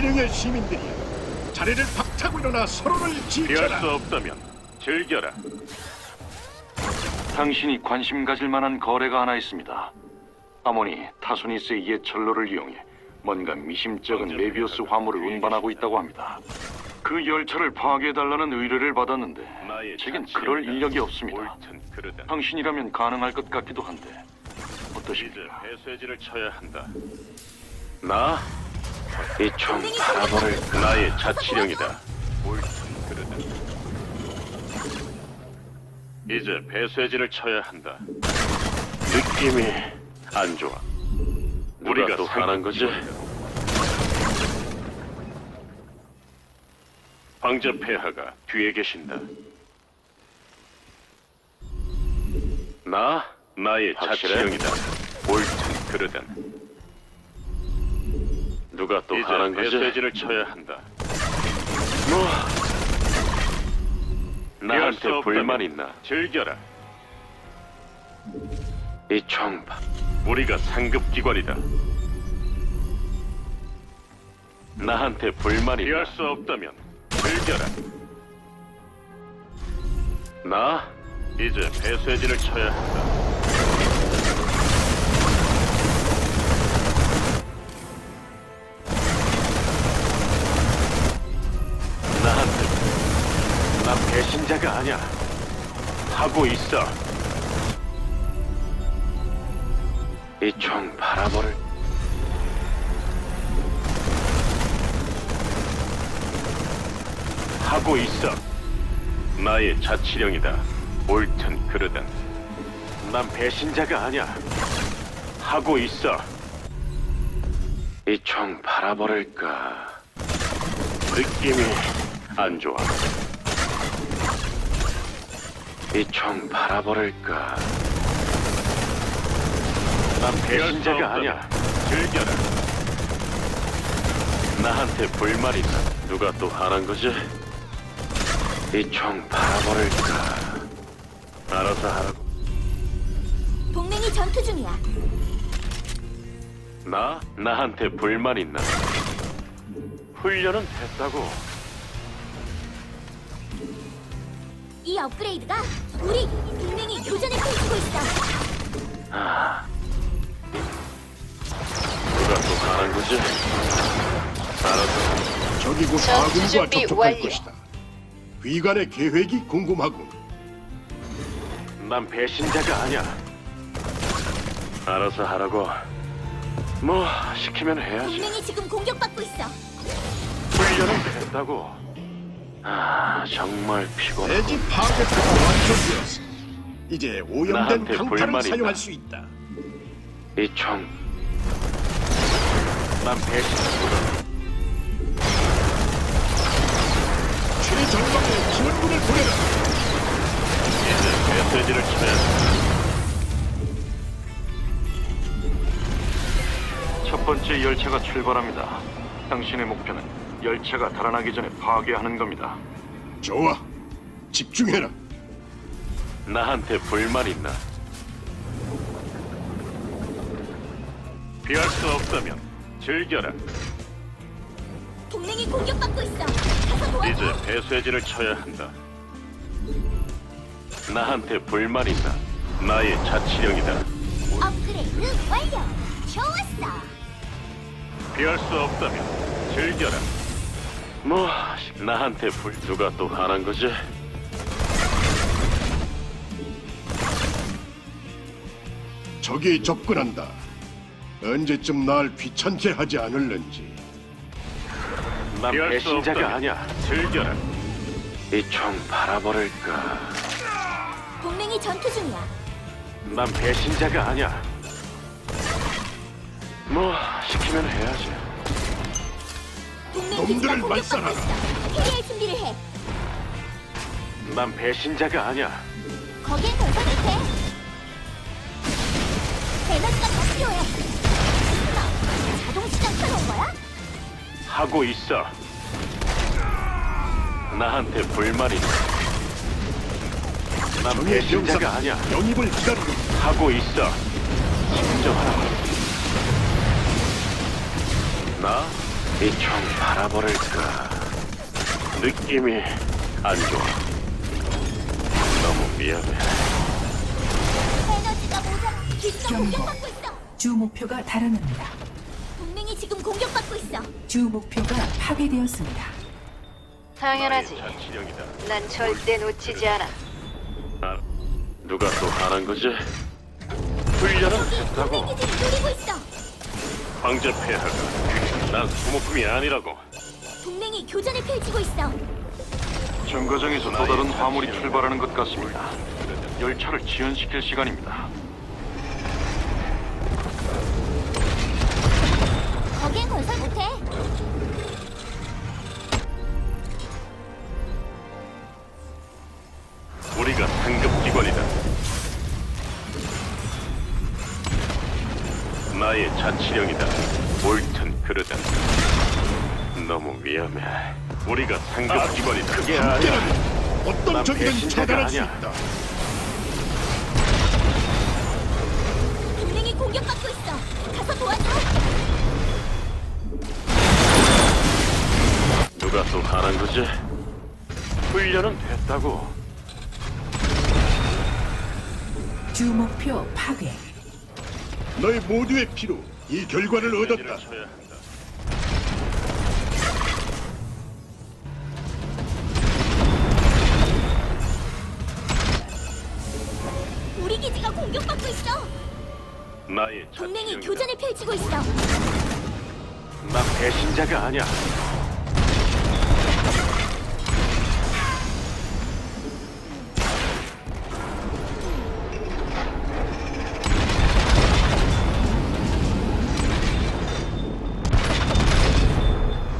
자치령의 시민들이여 자리를 박차고 일어나 서로를 피할 지켜라 수 없다면 즐겨라. 당신이 관심 가질 만한 거래가 하나 있습니다. 아모니 타소니스의 옛 철로를 이용해 뭔가 미심쩍은 메비우스 화물을 운반하고 있다고 합니다. 그 열차를 파괴해달라는 의뢰를 받았는데 제겐. 그럴 인력이 없습니다. 옳든 그르든 당신이라면 가능할 것 같기도 한데 이제 어떠십니까? 배쇄진을 쳐야 한다. 나? 이 총 바라버릴 나의 자치령이다. 옳든 그르든 이제 배쇄진을 쳐야 한다. 느낌이 안 좋아. 우리가 또 화난 거지? 황제 폐하가 뒤에 계신다. 나 나의? 자치령이다. 옳든 그르든 누가 또 화난 거지? 배쇄진을 쳐야 한다. 뭐 피할 수 나한테 없다면 불만 있나? 즐겨라. 이총 우리가 상급 기관이다. 나한테 불만 있나? 피할 수 없다면 즐겨라. 나? 이제 배쇄진을 쳐야 한다. 배신자가 아니야. 하고 있어. 이 총 바라버릴 하고 있어. 나의 자치령이다. 옳든 그르든 난 배신자가 아니야. 하고 있어. 이 총 바라버릴까? 느낌이 안 좋아. 이 총 바라버릴까? 난 배신자가 아니야. 즐겨라. 나한테 불만 있나? 누가 또 화난 거지? 이 총 바라버릴까? 알아서 하라고. 동맹이 전투 중이야. 나? 나한테 불만 있나? 훈련은 됐다고. 이 업그레이드가 우리 동맹이 교전을 펼치고 있어. 누가 또 화난 거지? 알아서. 적이 곧 전투 아군과 준비 접촉할 완료. 것이다 위관의 계획이 궁금하군 난 배신자가 아니야. 알아서 하라고. 뭐 시키면 해야지. 동맹이 지금 공격받고 있어. 훈련은 됐다고. 아 정말 피곤해. 대지 파괴타가 완성되었어 이제 오염된 나한테 불만 사용할? 수 있다 이 총. 난 배신자보다 최전방에 지원군을 보내라 이제 쳐야 한다. 첫 번째 열차가 출발합니다. 당신의 목표는 열차가 달아나기 전에 파괴하는 겁니다. 좋아 집중해라 나한테 불만 있나? 피할 수 없다면 즐겨라. 동맹이 공격받고 있어. 가서 도와줘. 이제 배쇄진을 쳐야 한다. 나한테 불만 있나? 나의 자치령이다. 업그레이드 완료. 좋았어. 피할 수 없다면 즐겨라. 뭐 나한테 불 누가 또 화난 거지? 적이 접근한다 언제쯤 날 귀찮게 하지 않을는지 난 피할 수 배신자가 아니야. 즐겨라. 이 총 바라버릴까? 동맹이 전투 중이야. 난 배신자가 아니야. 뭐 시키면 해야지. 동맹 기지가 놈들을 공격받고 말살하라. 있어. 해리할 준비를 해. 난 배신자가 아니야. 거기엔 건설 못해. 에너지가 더 필요해. 너 자동 시장 켜놓은 거야? 하고 있어. 나한테 불만 있나? 난 정의 배신자가 병사가 아니야. 영입을 기다리고. 하고 있어. 진정하라. 나? 이 총 바라버릴까? 느낌이 안 좋아. 너무 미안해. 에너지가 모자. 기지가 경고. 공격받고 있어. 주 목표가 달아납니다. 동맹이 지금 공격받고 있어. 주 목표가 파괴되었습니다. 당연하지. 나의 자치령이다. 난 절대 놓치지 않아. 아, 누가 또 하는 거지? 훈련은 됐다고. 동맹 기지를 노리고 있어. 황제 폐하가 난 소모품이 아니라고. 동맹이 교전을 펼치고 있어. 정거장에서 또 다른 화물이 출발하는 것 같습니다. 열차를 지연시킬 시간입니다. 거기엔 건설 못해. 우리가 상급 기관이다. 나의 자치령이다. 위험해. 우리가 상급 기관이다. 그게 함께라면 어떤 난 적이든 배신자가 처단할 수 아니야. 있다. 동맹이 공격받고 있어. 가서 도와줘. 누가 또 하는 거지? 훈련은 됐다고. 주 목표 파괴. 너희 모두의 피로 이 결과를 얻었다. 쳐야 공격받고 있어. 나의 동맹이 자치령이다. 교전을 펼치고 있어. 나 배신자가 아니야.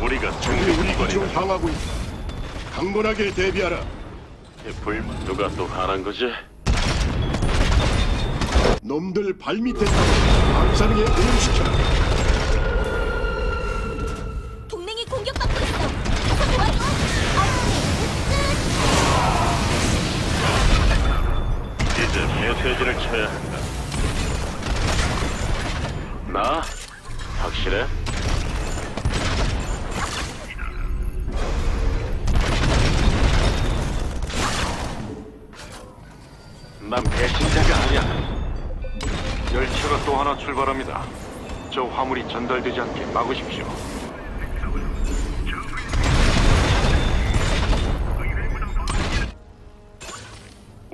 우리가 우리 기지로 정리기관이다. 향하고 있다. 강건하게 대비하라. 불만 누가 또 하는 거지? 놈들 발밑에 타고 방사능에 오염시켜라.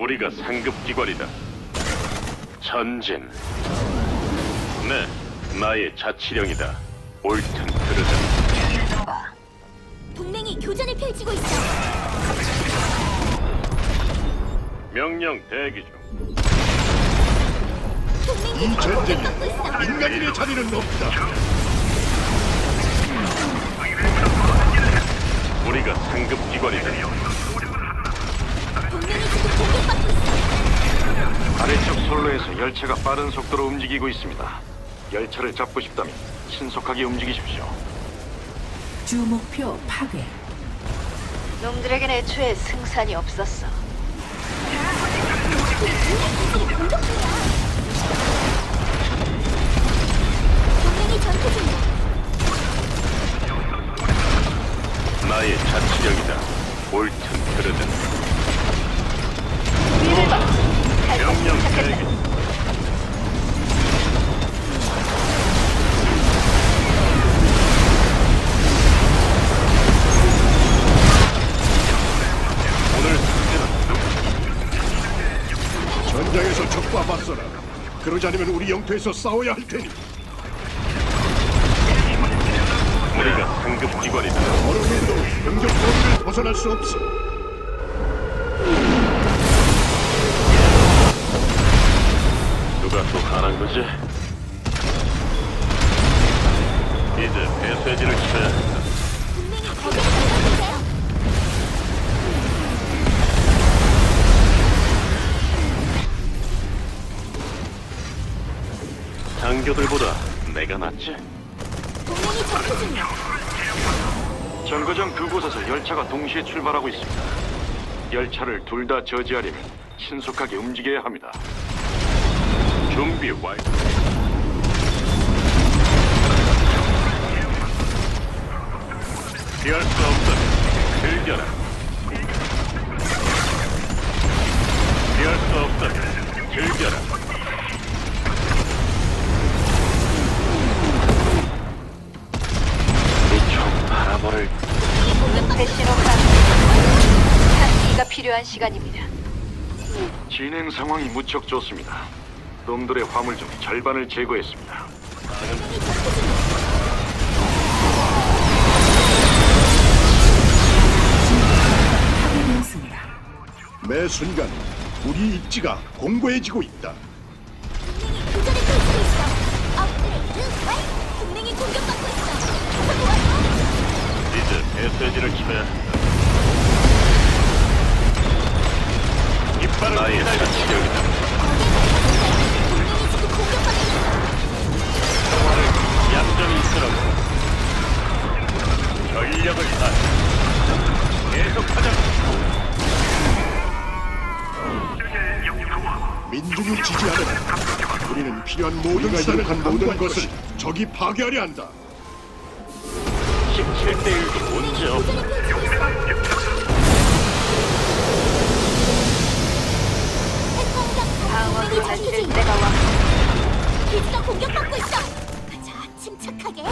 우리가 상급 기관이다. 전진. 네, 나의 자치령이다. 옳든 그르든. 동맹이 교전을 펼치고 있어. 명령 대기 중. 동맹이 공격받고 있어. 인간인의 자리는 없다. 우리가 상급 기관이다. 아래쪽 선로에서 열차가 빠른 속도로 움직이고 있습니다. 열차를 잡고 싶다면 신속하게 움직이십시오. 주 목표 파괴. 놈들에겐 애초에 승산이 없었어. 동맹이 전투 중이야. 나의 자치령이다. 옳든 그르든. 영토에서 싸워야 할 테니 우리가 상급 기관이다. 어느 누구도 병력 범위를 벗어날 수 없어. 누가 또 하는 거지? 이제 배쇄진을 쳐야 한다. 동맹이 거기를 장교들보다 내가 낫지. 동맹이 접근 중이야. 정거장 그곳에서 열차가 동시에 출발하고 있습니다. 열차를 둘 다 저지하려면 신속하게 움직여야 합니다. 준비 완료. 피할 수 없다면 즐겨라. 시간입니다. 진행 상황이 무척 좋습니다. 놈들의 화물 중 절반을 제거했습니다. 파괴되었습니다. 매 순간 우리 입지가 공고해지고 있다. 동맹이 교전을 펼치고 있어. 업그레이드 완. 동맹이 공격받고 있어. 가서 도와줘. 이제 배쇄진을 쳐야 나의 있어. 얌전히 있으라고. 전력을 다. 계속하자. 민중이 지지하는 우리는 필요한 모든 수단을 모든 것을 적이 파괴하려 한다. 17대 1도 문제 없다. 교전을 펼치고 있어. 핵공격. 방어를 동맹이 중이야. 때가 왔. 기지가 공격받고 있어. 자, 침착하게.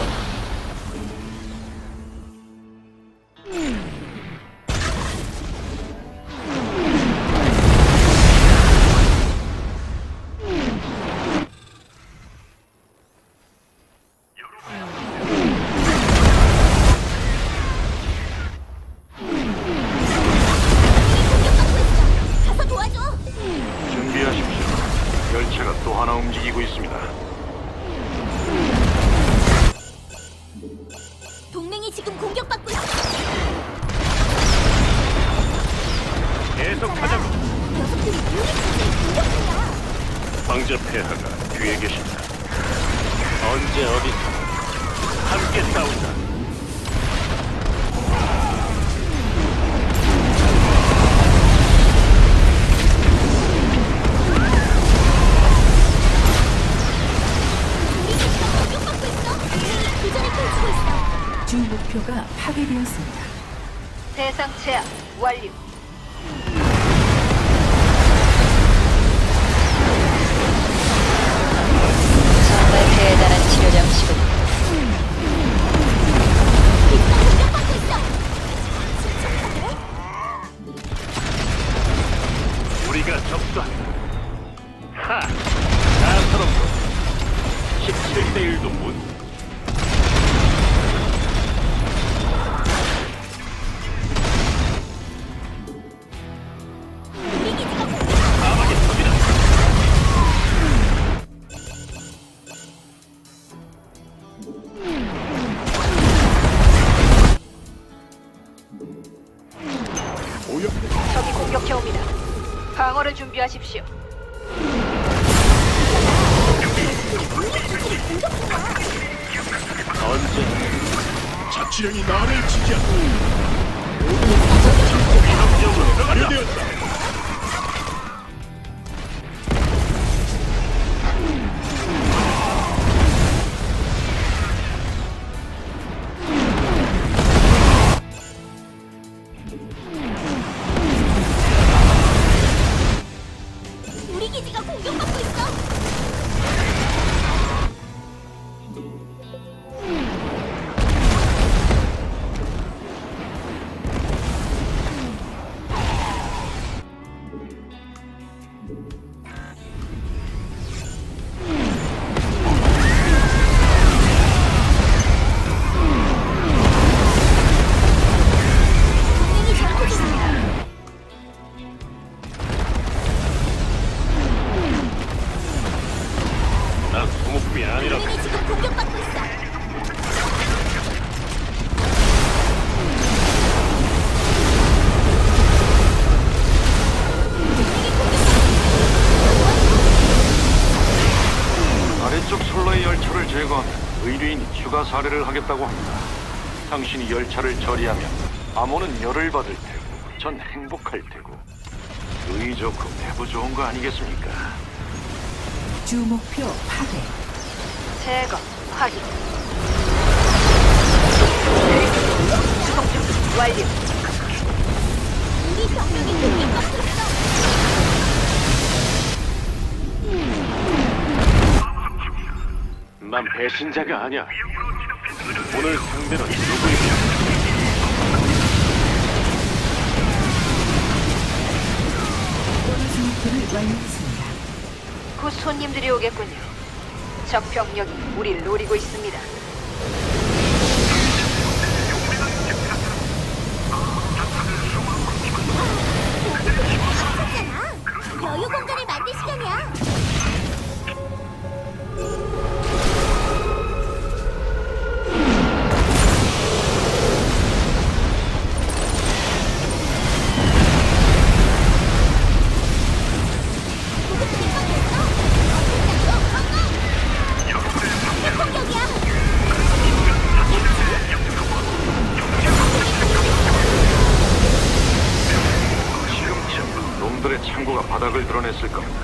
언제 어디서 함께 싸운다. 주 목표가 파괴되었습니다. 대상 제압 완료. 적이 공격해 옵니다. 방어를 준비하십시오. 언제 자치령이 나를 지지한다. 적으로 들어가자. 발효되었다. 소모품이 아니라 동맹이 지금 공격받고 있어. 아래쪽 솔로의 열차를 제거하면 의뢰인이 추가 사례를 하겠다고 합니다. 당신이 열차를 처리하면 암호는 열을 받을 테고 전 행복할 테고 의이 좋고 배부 좋은 거 아니겠습니까? 주 목표 파괴. 제거 확인. 완료. 우리 병력이 있어. 난 배신자가 아니야. 오늘 상대는 누구이냐? 곧 손님들이 오겠군요. 적 병력이 우리를 노리고 있습니다. 놈들의 창고가 바닥을 드러냈을 겁니다.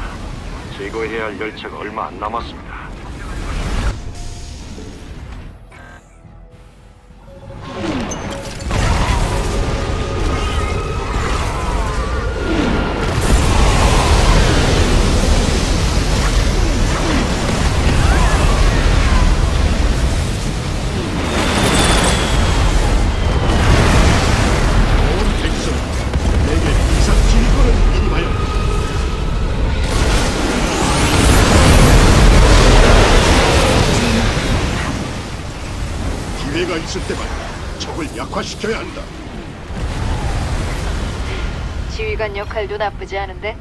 제거해야 할 열차가 얼마 안 남았습니다. 있을 때만 적을 약화시켜야 한다. 지휘관 역할도 나쁘지 않은데